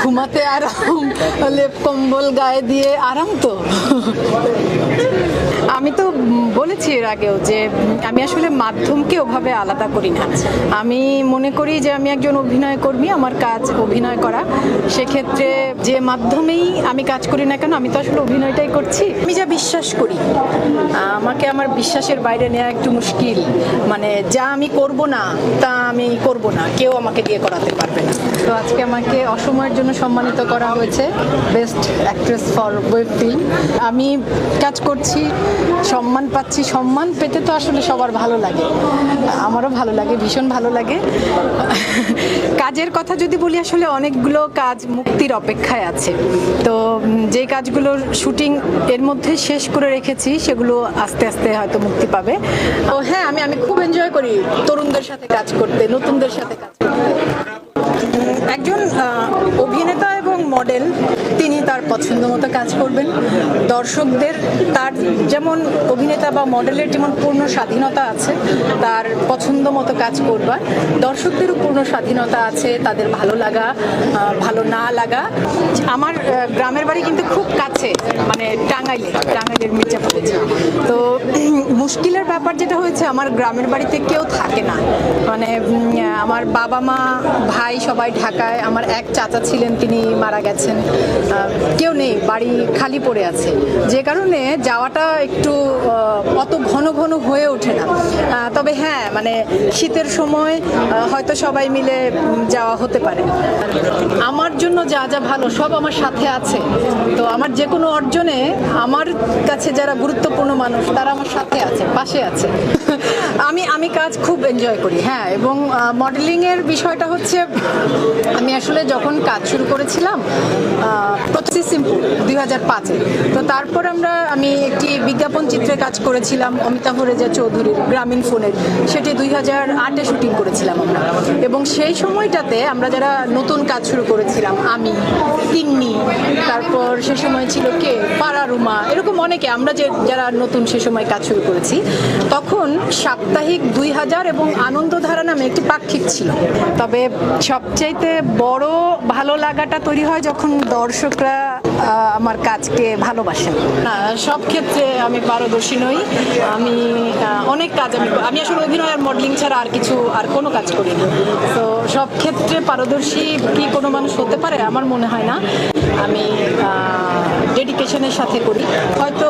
ঘুমাতে আরাম, লেপ কম্বল গায়ে দিয়ে আরাম তো। আমি তো বলেছি এর আগেও যে আমি আসলে মাধ্যমকে ওভাবে আলাদা করি না। আমি মনে করি যে আমি একজন অভিনয় কর্মী, আমার কাজ অভিনয় করা। সেক্ষেত্রে যে মাধ্যমেই আমি কাজ করি না কেন, আমি তো আসলে অভিনয়টাই করছি। আমি যা বিশ্বাস করি আমাকে আমার বিশ্বাসের বাইরে নেওয়া একটু মুশকিল। মানে যা আমি করব না, তা আমি করব না। কেউ আমাকে দিয়ে করাতে পারবে না। তো আজকে আমাকে অসময়ের জন্য সম্মানিত করা হয়েছে best actress for web film আমি কাজ করছি, সম্মান পাচ্ছি। সম্মান পেতে তো আসলে সবার ভালো লাগে। আমারও ভালো লাগে, ভীষণ ভালো লাগে। কাজের কথা যদি বলি, আসলে অনেকগুলো কাজ মুক্তির অপেক্ষায় আছে। তো যে কাজগুলোর শুটিং এর মধ্যে শেষ করে রেখেছি, সেগুলো আস্তে আস্তে হয়তো মুক্তি পাবে। তো হ্যাঁ আমি আমি খুব এনজয় করি তরুণদের সাথে কাজ করতে, নতুনদের সাথে কাজ করতে। একজন অভিনেতা এবং মডেল তার পছন্দ মতো কাজ করবেন। দর্শকদের তার যেমন অভিনেতা বা মডেলের যেমন পূর্ণ স্বাধীনতা আছে, তার পছন্দ মতো কাজ করবার। দর্শকদেরও পূর্ণ স্বাধীনতা আছে, তাদের ভালো লাগা ভালো না লাগা। আমার গ্রামের বাড়ি কিন্তু খুব কাছে মানে টাঙ্গাইলে, টাঙ্গাইলের মির্জাপুরে। তো মুশকিলের ব্যাপার যেটা হয়েছে, আমার গ্রামের বাড়িতে কেউ থাকে না। মানে আমার বাবা মা, ভাই সবাই ঢাকায়। আমার এক চাচা ছিলেন, তিনি মারা গেছেন। কেউ নেই, বাড়ি খালি পড়ে আছে। যে কারণে যাওয়াটা একটু অত ঘন ঘন হয়ে ওঠে না। তবে হ্যাঁ মানে শীতের সময় হয়তো সবাই মিলে যাওয়া হতে পারে। আমার জন্য যা যা ভালো, সব আমার সাথে আছে। তো আমার যে কোনো অর্জনে আমার কাছে যারা গুরুত্বপূর্ণ মানুষ, তারা আমার সাথে আছে, পাশে আছে। আমি আমি কাজ খুব এনজয় করি হ্যাঁ এবং মডেলিংয়ের বিষয়টা হচ্ছে, আমি আসলে যখন কাজ শুরু করেছিলাম প্রচি সিম্পল দুই হাজার পাঁচে। তো তারপর আমরা, আমি একটি বিজ্ঞাপন চিত্রে কাজ করেছিলাম, অমিতাভ রেজা চৌধুরীর গ্রামীণ ফোনের, সেটি দুই হাজার আটে শুটিং করেছিলাম আমরা। এবং সেই সময়টাতে আমরা যারা নতুন কাজ শুরু করেছিলাম, আমি, তিন্নি, তারপর সে সময় ছিল কে? পাড়ারুমা এরকম অনেকে, আমরা যে, যারা নতুন সে সময় কাজ শুরু করেছি, তখন সাপ্তাহিক দুই হাজার এবং আনন্দধারা নামে একটি পাক্ষিক ছিল। তবে সবচাইতে বড় ভালো লাগাটা তৈরি হয় যখন দর্শকরা আমার কাজকে ভালোবাসেন। সব ক্ষেত্রে আমি পারদর্শী নই। আমি অনেক কাজ আমি আমি আসলে অভিনয় আর মডেলিং ছাড়া আর কিছু, আর কোনো কাজ করি না। তো সব ক্ষেত্রে পারদর্শী কি কোনো মানুষ হতে পারে আমার মনে হয় না। আমি ডেডিকেশনের সাথে করি। হয়তো